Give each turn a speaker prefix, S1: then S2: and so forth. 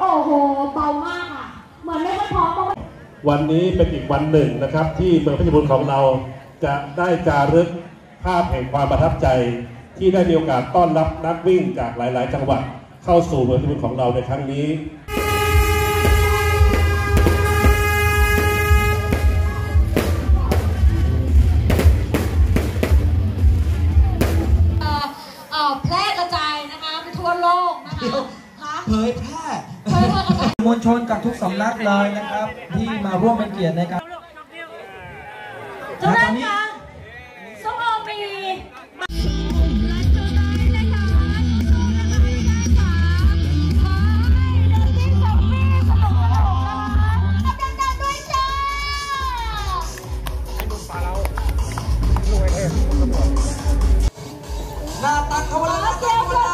S1: โอ้โหเบามากค่ะ เหมือนไม่ค่อยพร้อมก็ไม่
S2: วันนี้เป็นอีกวันหนึ่งนะครับ ที่เมืองเพชรบูรณ์ของเราจะได้จารึกภาพแห่งความประทับใจ ที่ได้มีโอกาสต้อนรับนักวิ่งจากหลาย ๆ จังหวัดเข้าสู่เมืองเพชรบูรณ์ของเราในครั้งนี้
S1: แพร่กระจายนะคะไปทั่วโลกนะคะเ
S3: ผยแพร่
S4: มวลชนจากทุกสำนักเลยนะครับ ที่มาร่วมเป็นเกียรติในการ
S1: ทุกท่านคะส้มโอมี
S3: จ้าหน้าตักเข้ามาขแล้อว